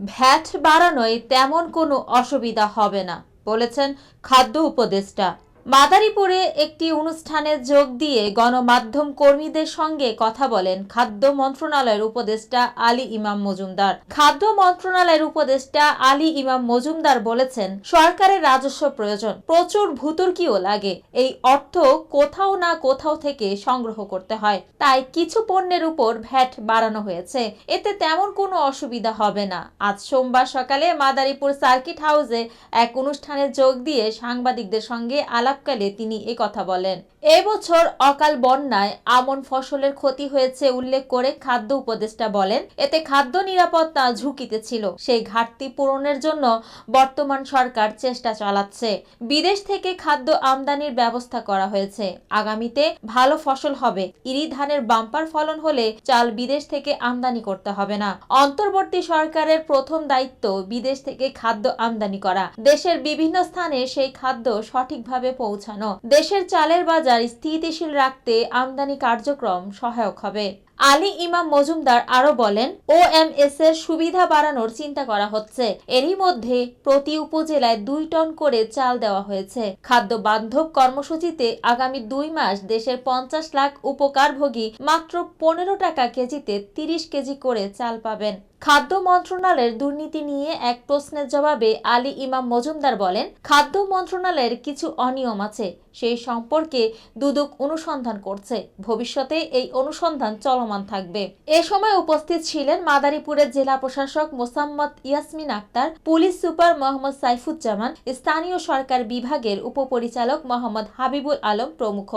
VAT বাড়ানোয় তেমন কোনো অসুবিধা হবে না বলেছেন খাদ্য উপদেষ্টা। মাদারীপুরে একটি অনুষ্ঠানে যোগ দিয়ে গণমাধ্যম কর্মীদের সঙ্গে কথা বলেন খাদ্য মন্ত্রণালয়ের উপদেষ্টা আলী ইমাম মজুমদার। খাদ্য মন্ত্রণালয়ের উপদেষ্টা আলী ইমাম মজুমদার বলেছেন, সরকারের রাজস্ব প্রয়োজন, প্রচুর ভুতুর্কিও লাগে, এই অর্থ কোথাও না কোথাও থেকে সংগ্রহ করতে হয়, তাই কিছু পণ্যের উপর ভ্যাট বাড়ানো হয়েছে, এতে তেমন কোনো অসুবিধা হবে না। আজ সোমবার সকালে মাদারীপুর সার্কিট হাউসে এক অনুষ্ঠানে যোগ দিয়ে সাংবাদিকদের সঙ্গে আলাপকালে তিনি কথা বলেন এবছর অকাল বন্যায় আমন ফসলের ক্ষতি হয়েছে উল্লেখ করে খাদ্য উপদেষ্টা বলেন, এতে খাদ্য নিরাপত্তা ঝুঁকিতে ছিল। সেই ঘাটতি পূরণের জন্য বর্তমান সরকার চেষ্টা চালাচ্ছে। বিদেশ থেকে খাদ্য আমদানির ব্যবস্থা করা হয়েছে। আগামীতে ভালো ফসল হবে। ইরি ধানের বাম্পার ফলন হলে চাল বিদেশ থেকে আমদানি করতে হবে না। অন্তর্বর্তী সরকারের প্রথম দায়িত্ব বিদেশ থেকে খাদ্য আমদানি করা। দেশের বিভিন্ন স্থানে সেই খাদ্য সঠিকভাবে পৌঁছানো। দেশের চালের বাজার স্থিতিশীল রাখতে আমদানি কার্যক্রম সহায়ক হবে। আলী ইমাম মজুমদার আরও বলেন ওএমএস এর সুবিধা বাড়ানোর চিন্তা করা হচ্ছে। এরই মধ্যে প্রতি উপজেলায় দুই টন করে চাল দেওয়া হয়েছে। খাদ্য বান্ধব কর্মসূচিতে আগামী দুই মাস দেশের পঞ্চাশ লাখ উপকারভোগী মাত্র পনেরো টাকা কেজিতে তিরিশ কেজি করে চাল পাবেন। খাদ্য মন্ত্রণালয়ের দুর্নীতি নিয়ে এক প্রশ্নের জবাবে আলী ইমাম মজুমদার বলেন, খাদ্য মন্ত্রণালয়ের কিছু অনিয়ম আছে। সেই সম্পর্কে দুদক অনুসন্ধান করছে। ভবিষ্যতে এই অনুসন্ধান চলমান থাকবে। এ সময় উপস্থিত ছিলেন মাদারীপুরের জেলা প্রশাসক মোসাম্মদ ইয়াসমিন আক্তার, পুলিশ সুপার মোহাম্মদ সাইফুজ্জামান, স্থানীয় সরকার বিভাগের উপপরিচালক মোহাম্মদ হাবিবুল আলম প্রমুখ।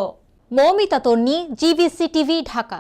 Moumita Tonni, GBC TV, Dhaka.